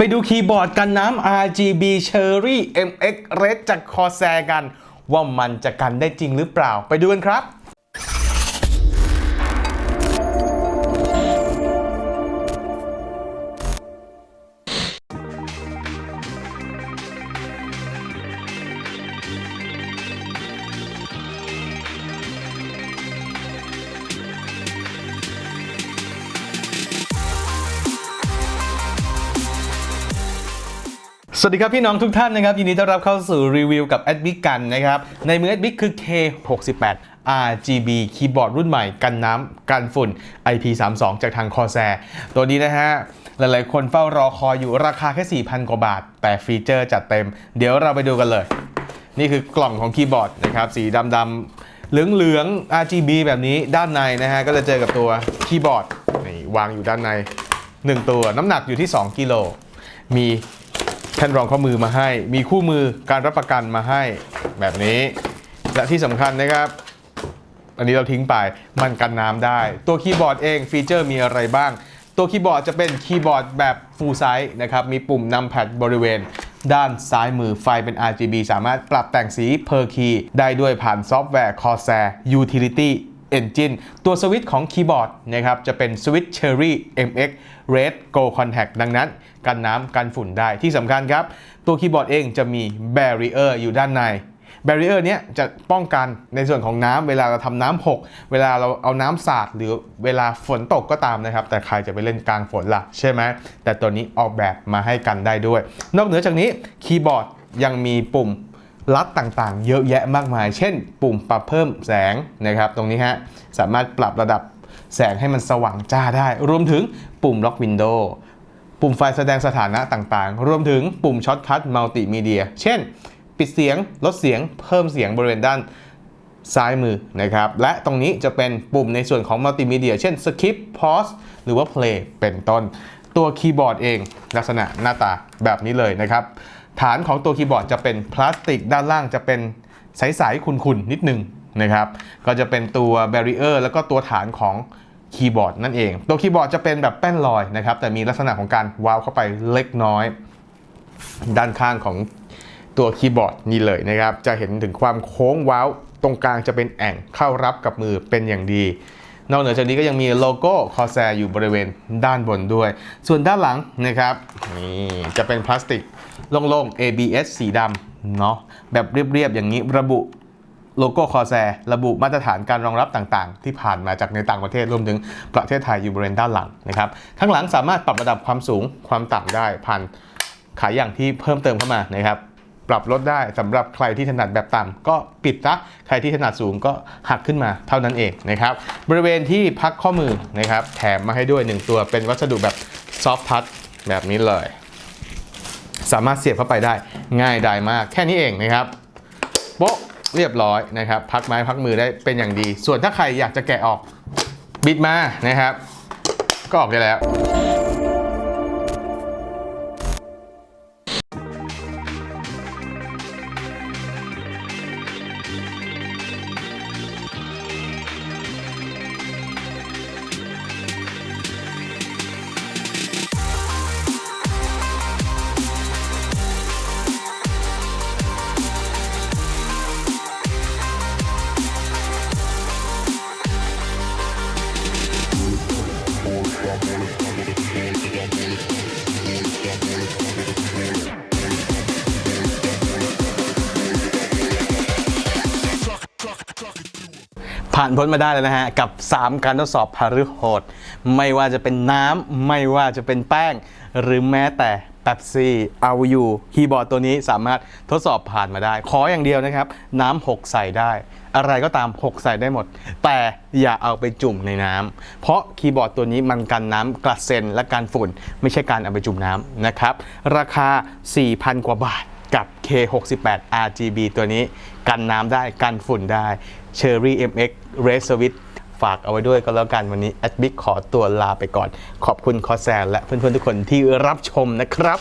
ไปดูคีย์บอร์ดกันน้ำ RGB Cherry MX Red จาก Corsair กัน ว่ามันจะกันได้จริงหรือเปล่า ไปดูกันครับ สวัสดีครับพี่น้องทุกท่านนะครับยินดีต้อนรับเข้าสู่รีวิวกับ a d b i c กันนะครับในมือ a d b i c คือ K68 RGB คีย์บอร์ดรุ่นใหม่กันน้ำกันฝุ่น IP32 จากทาง Corsair ตัวนี้นะฮะ หลายๆ คนเฝ้ารอคอยอยู่ราคาแค่ 4,000 กว่าบาท แต่ฟีเจอร์จัดเต็ม เดี๋ยวเราไปดูกันเลย นี่คือกล่องของคีย์บอร์ดนะครับ สีดำๆเหลืองๆ RGB แบบนี้ด้านในนะฮะ ก็จะเจอกับตัวคีย์บอร์ดนี่วางอยู่ด้านใน 1 ตัวน้ำหนักอยู่ที่ 2 กิโลมี แผ่นรองข้อมือมาให้ มีคู่มือการรับประกันมาให้แบบนี้ และที่สำคัญนะครับ อันนี้เราทิ้งไปมันกันน้ำได้ ตัวคีย์บอร์ดเองฟีเจอร์มีอะไรบ้าง ตัวคีย์บอร์ดจะเป็นคีย์บอร์ดแบบ full size นะครับ มีปุ่มนำแพดบริเวณด้านซ้ายมือไฟเป็น RGB สามารถปรับแต่งสี per key ได้ด้วยผ่านซอฟต์แวร์ Corsair Utility Engine ตัวสวิตช์ของคีย์บอร์ดนะครับจะเป็นสวิตช์ Cherry MX Red Go Contact ดังนั้น กันน้ำกันฝุ่นได้ที่สำคัญครับ ตัวคีย์บอร์ดเองจะมี Barrier อยู่ด้านใน Barrier เนี้ยจะป้องกันในส่วนของน้ำเวลาเราทำน้ำหก เวลาเราเอาน้ำสาดหรือเวลาฝนตกก็ตามนะครับ แต่ใครจะไปเล่นกลางฝนล่ะ ใช่ไหม แต่ตัวนี้ออกแบบมาให้กันได้ด้วย นอกเหนือจากนี้คีย์บอร์ดยังมีปุ่ม ลัดต่างๆ เยอะแยะมากมาย เช่น ปุ่มปรับเพิ่มแสงนะครับตรงนี้ฮะสามารถปรับระดับแสงให้มันสว่างจ้าได้ รวมถึงปุ่มล็อกวินโดว์ปุ่มไฟแสดงสถานะต่างๆ รวมถึงปุ่มช็อตคัทมัลติมีเดีย เช่น ปิดเสียง ลดเสียง เพิ่มเสียงบริเวณด้านซ้ายมือนะครับ และตรงนี้จะเป็นปุ่มในส่วนของมัลติมีเดีย เช่น skip pause หรือว่า play เป็นต้น ตัวคีย์บอร์ดเองลักษณะหน้าตาแบบนี้เลยนะครับ ฐานของตัวคีย์บอร์ดจะเป็นพลาสติก ด้านล่างจะเป็นใสๆขุ่นๆนิดนึงนะครับ ก็จะเป็นตัว barrier แล้วก็ตัวฐานของคีย์บอร์ดนั่นเอง ตัวคีย์บอร์ดจะเป็นแบบแป้นลอยนะครับ แต่มีลักษณะของการวาวเข้าไปเล็กน้อย ด้านข้างของตัวคีย์บอร์ดนี่เลยนะครับ จะเห็นถึงความโค้งว้าวตรงกลางจะเป็นแอ่งเข้ารับกับมือเป็นอย่างดี นอกเหนือจากนี้ก็ยังมีโลโก้ Corsair อยู่บริเวณด้านบนด้วย ส่วนด้านหลังนะครับนี่จะเป็นพลาสติกโล่งๆ ABS สีดำเนาะแบบเรียบๆอย่างนี้ระบุโลโก้คอแซระบุมาตรฐานการรองรับต่างๆ ที่ผ่านมาจากในต่างประเทศรวมถึงประเทศไทยอยู่บริเวณด้านหลังนะครับข้างหลังสามารถปรับระดับความสูงความต่ำได้ผ่านขายอย่างที่เพิ่มเติมเข้ามานะครับ ปรับลดได้สำหรับใครที่ถนัดแบบต่ำก็ปิดซะใครที่ถนัดสูงก็หักขึ้นมาเท่านั้นเองนะครับบริเวณที่พักข้อมือนะครับแถมมาให้ด้วย 1 ตัวเป็นวัสดุแบบซอฟทัชแบบนี้เลย สามารถเสียบเข้าไปได้ง่ายดายมาก แค่นี้เองนะครับโป๊ะเรียบร้อยนะครับ พักไม้พักมือได้เป็นอย่างดี ส่วนถ้าใครอยากจะแกะออกบิดมานะครับ ก็ออกได้แล้ว ผ่านพ้นมาได้แล้วนะฮะ กับ 3 การทดสอบพารุโหด ไม่ว่าจะเป็นน้ำไม่ว่าจะเป็นแป้ง หรือแม้แต่แป๊บซี่เอาอยู่คีย์บอร์ดตัวนี้สามารถทดสอบผ่านมาได้ ขออย่างเดียวนะครับ น้ำหกใส่ได้ อะไรก็ตามหกใส่ได้หมด แต่อย่าเอาไปจุ่มในน้ำเพราะคีย์บอร์ดตัวนี้มันกันน้ำกระเซ็นและการฝุ่น ไม่ใช่การเอาไปจุ่มน้ำนะครับ ราคา 4,000 กว่าบาท กับ K68 RGB ตัวนี้ กันน้ำได้กันฝุ่นได้ Cherry MX Red Switch ฝากเอาไว้ด้วยก็แล้วกันวันนี้แอดบิ๊กขอตัวลาไปก่อน ขอบคุณคอแซนและเพื่อนๆทุกคนที่รับชมนะครับ